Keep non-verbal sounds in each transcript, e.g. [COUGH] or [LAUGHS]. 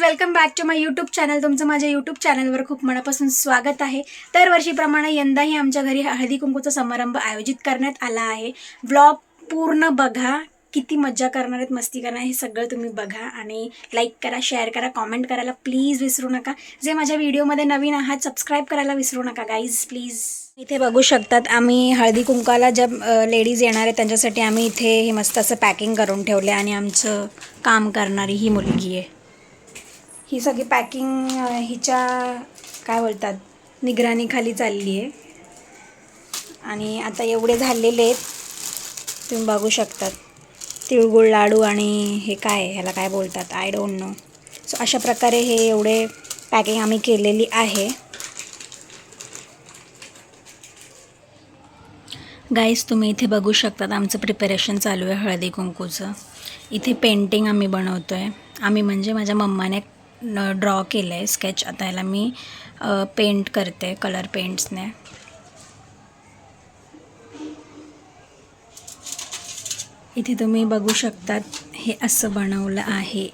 Welcome back to my YouTube channel तुमचं माझ्या YouTube चॅनलवर खूप मनापासून स्वागत आहे. दरवर्षीप्रमाणे यंदाही आमच्या घरी हळदी कुंकूचा समारंभ आयोजित करण्यात आला आहे. ब्लॉग पूर्ण बघा. किती मज्जा करणार आहेत मस्ती करणार हे सगळं तुम्ही बघा आणि लाईक करा शेअर करा कॉमेंट करायला प्लीज विसरू नका. जे माझ्या व्हिडिओमध्ये नवीन आहात सबस्क्राईब करायला विसरू नका गाईज प्लीज इथे बघू शकतात आम्ही हळदी कुंकाला ज्या लेडीज येणार आहेत त्यांच्यासाठी आम्ही इथे हे मस्त असं पॅकिंग करून ठेवले आणि आमचं काम करणारी ही मुलगी आहे. ही सगळी पॅकिंग हिच्या काय बोलतात निगराणीखाली चालली आहे. आणि आता एवढे झालेले आहेत तुम्ही बघू शकतात. तिळगुळ लाडू आणि हे काय ह्याला काय बोलतात? आय डोंट नो सो अशा प्रकारे हे एवढे पॅकिंग आम्ही केलेली आहे. गाईज तुम्ही इथे बघू शकतात आमचं प्रिपरेशन चालू आहे हळदी कुंकूचं. इथे पेंटिंग आम्ही बनवतो आहे आम्ही म्हणजे माझ्या मम्माने ड्रॉ केलं आहे स्केच आता याला मी पेंट करते कलर पेंट्सने इथे तुम्ही बघू शकतात हे असं बनवलं आहे.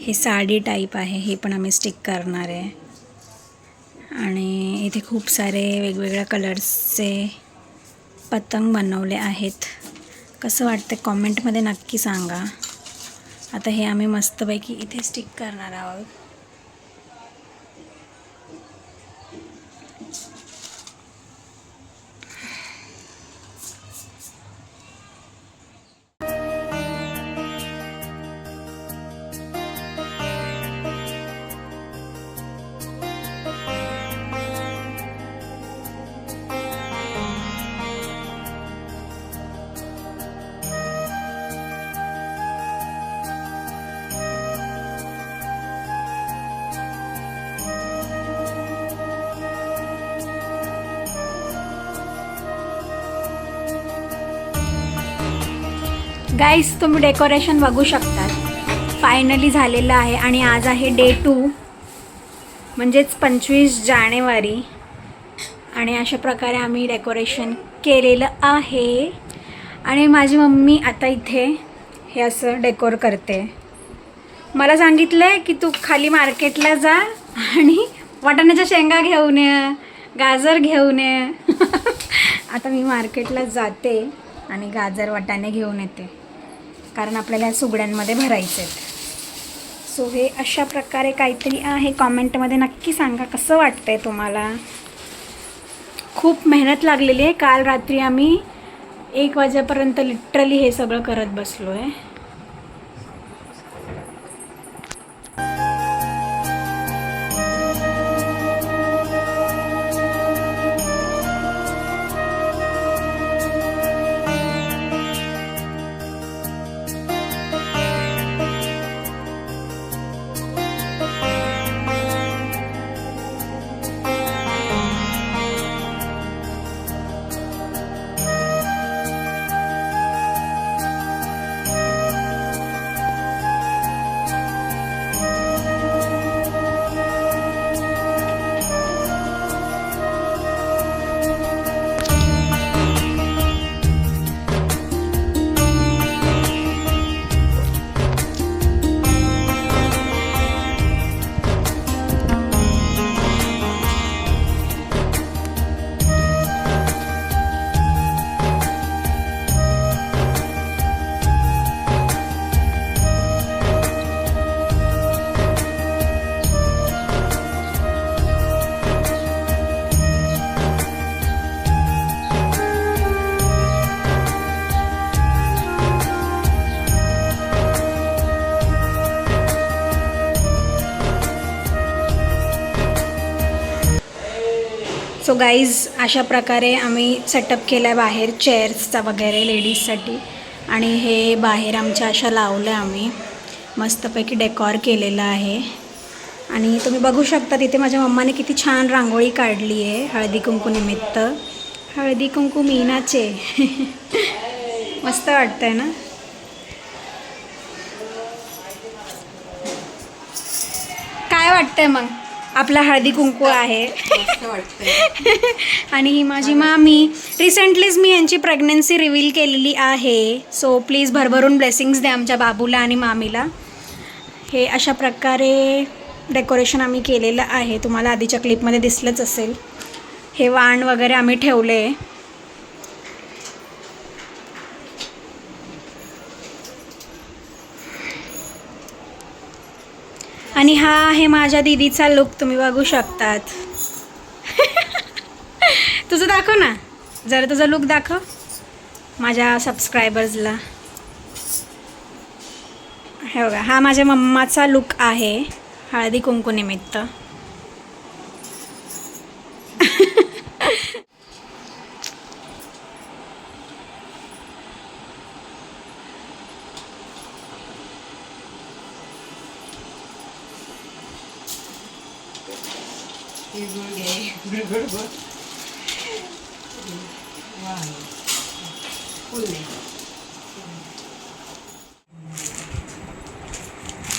हे साडी टाईप आहे हे पण आम्ही स्टिक करणार आहे. आणि इथे खूप सारे वेगवेगळ्या कलर्सचे पतंग बनवले आहेत. कसं वाटतं कॉमेंटमध्ये नक्की सांगा. आता हे आम्ही मस्तपैकी इथे स्टिक करणार आहोत. गाईस तुम्ही डेकोरेशन बघू शकतात. फायनली झालेलं आहे आणि आज आहे डे टू म्हणजेच पंचवीस जानेवारी. आणि अशा प्रकारे आम्ही डेकोरेशन केलेलं आहे. आणि माझी मम्मी आता इथे हे असं डेकोर करते. मला सांगितलं आहे की तू खाली मार्केटला जा आणि वाटाण्याच्या शेंगा घेऊन ये गाजर घेऊन ये. [LAUGHS] आता मी मार्केटला जाते आणि गाजर वाटाणे घेऊन येते. कारण आपल्याला सुगड्यांमध्ये भरायचे आहेत सो हे अशा प्रकारे काहीतरी आहे. कॉमेंटमध्ये नक्की सांगा कसं वाटतं आहे तुम्हाला? खूप मेहनत लागलेली आहे. काल रात्री आम्ही एक वाजेपर्यंत लिटरली हे सगळं करत बसलो आहे सो गाईज अशा प्रकारे आम्ही सेटअप केला आहे बाहेर चेअर्सचा वगैरे लेडीजसाठी आणि हे बाहेर आमच्या अशा लावलं आहे आम्ही. मस्तपैकी डेकॉर केलेलं आहे. आणि तुम्ही बघू शकता तिथे माझ्या मम्माने किती छान रांगोळी काढली आहे हळदी कुंकू निमित्त. हळदी कुंकू मीनाचे. [LAUGHS] मस्त वाटतंय ना? काय वाटतंय मग? आपला हळदी कुंकू आहे. [LAUGHS] आणि ही माझी मामी. रिसेंटलीच मी यांची प्रेग्नन्सी रिव्हील केलेली आहे. सो प्लीज भरभरून ब्लेसिंग्स द्या आमच्या बाबूला आणि मामीला. हे अशा प्रकारे डेकोरेशन आम्ही केलेलं आहे. तुम्हाला आधीच्या क्लिपमध्ये दिसलंच असेल. हे वाण वगैरे आम्ही ठेवले आणि हा आहे माझ्या दीदीचा लुक तुम्ही बघू शकतात. [LAUGHS] तुझं दाखव ना. जरा तुझा लुक दाखव. माझ्या सबस्क्रायबर्सला हे बघा हा माझ्या मम्माचा लुक आहे हळदी कुंकू निमित्त तिळगुळ घे गुळगुळ गुळ वा फुल नाही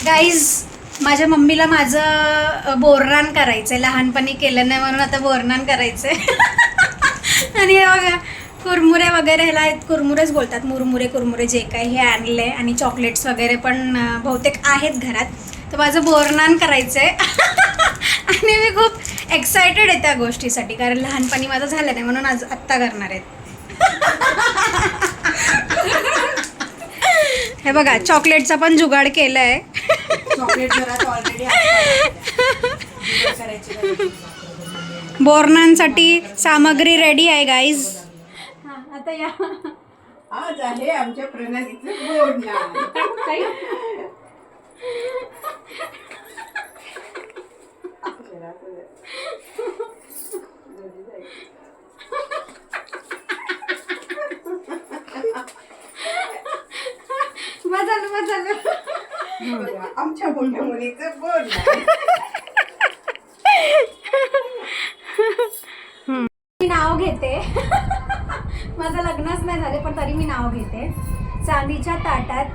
गाईज माझ्या मम्मीला माझं अ, बोरनान करायचं आहे लहानपणी केलं नाही म्हणून आता बोरनान करायचं आहे [LAUGHS] आणि हे बघा कुरमुरे वगैरे ह्याला कुरमुरेच बोलतात. मुरमुरे कुरमुरे जे काही हे आणले आणि चॉकलेट्स वगैरे पण बहुतेक आहेत घरात. तर माझं बोरनान करायचं आहे [LAUGHS] आणि मी खूप एक्सायटेड आहे त्या गोष्टीसाठी कारण लहानपणी माझं झालं नाही म्हणून आज आत्ता करणार आहेत [LAUGHS] हे बघा चॉकलेटचा पण जुगाड केलं आहे. बोरनांसाठी सामग्री रेडी आहे गाईज आता या. आज आहे आमच्या प्रणालीचं बोर्ड झालं बस झालं आमच्या मोठ्या मुलीचं बोर्ड मी नाव घेते. माझं लग्नच नाही झाले पण तरी मी नाव घेते. चांदीच्या ताटात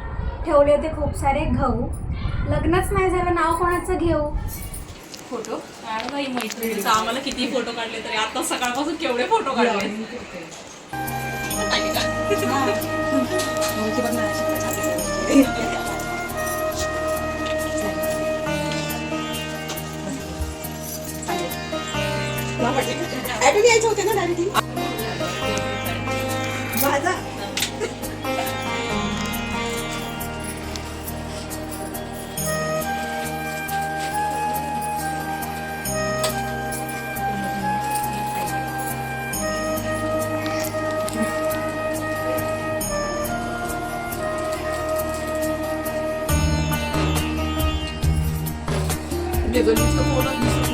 ठेवले होते खूप सारे गहू. लग्नच नाही झालं नाव कोणाचं घेऊ? फोटो? काय नाही मैत्रिणीचा आम्हाला किती फोटो काढले तरी आता सकाळपासून केवढे फोटो काढले? 다르게 해줘 내가 다르게 맞아 근데 너 진짜 뭐라 했어?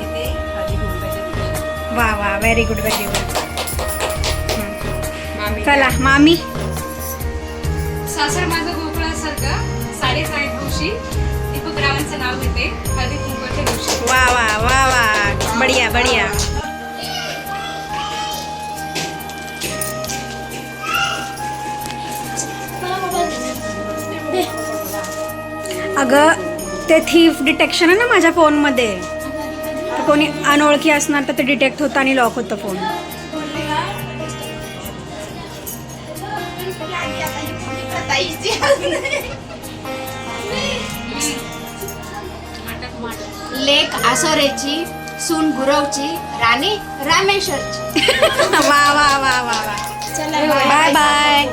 वा वा व्हेरी गुड व्हेरी गुड चला मामी. सासर माझं गोकुळासारखं साडेसात दिवशी दीपकरावांचं नाव घेते हळदी कुंकवाच्या दिवशी. वा वा वा वा. बढिया बढिया. अगं ते थीफ डिटेक्शन आहे ना माझ्या फोनमध्ये तर कोणी अनोळखी असणार तर ते डिटेक्ट होतं आणि लॉक होतं फोन. लेक आसरेची सून गुरवची राणी रामेश्वरची. [LAUGHS] वा वा वा वा वा. बाय बाय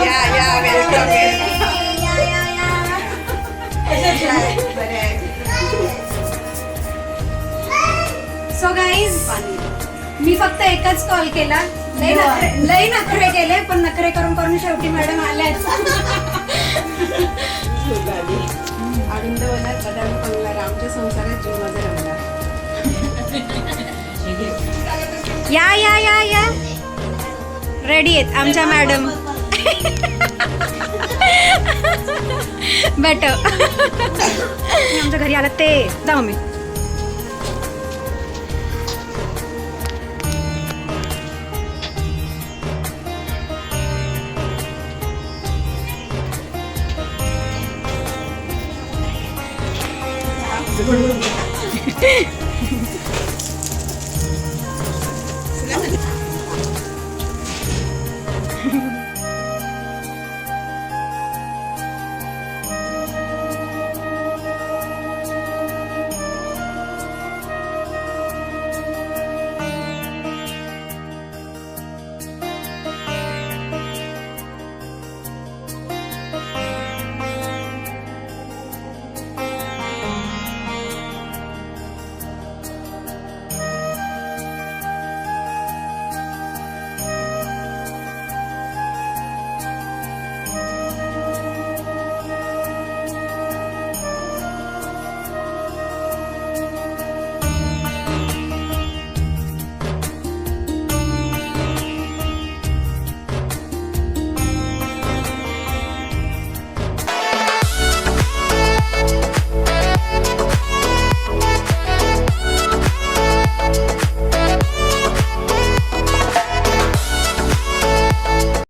या या वेलकम सो गाईज मी फक्त एकच कॉल केला. लय नखरे लय नखरे केले पण नखरे करून करून शेवटी मॅडम आल्या आनंद वनात बदाम पडला रामच्या संसारात जीव माझा रमला या या या या. रेडी आहेत आमच्या मॅडम [LAUGHS] बेट [LAUGHS] आमच्या घरी आलं ते. जाऊ मी. [LAUGHS]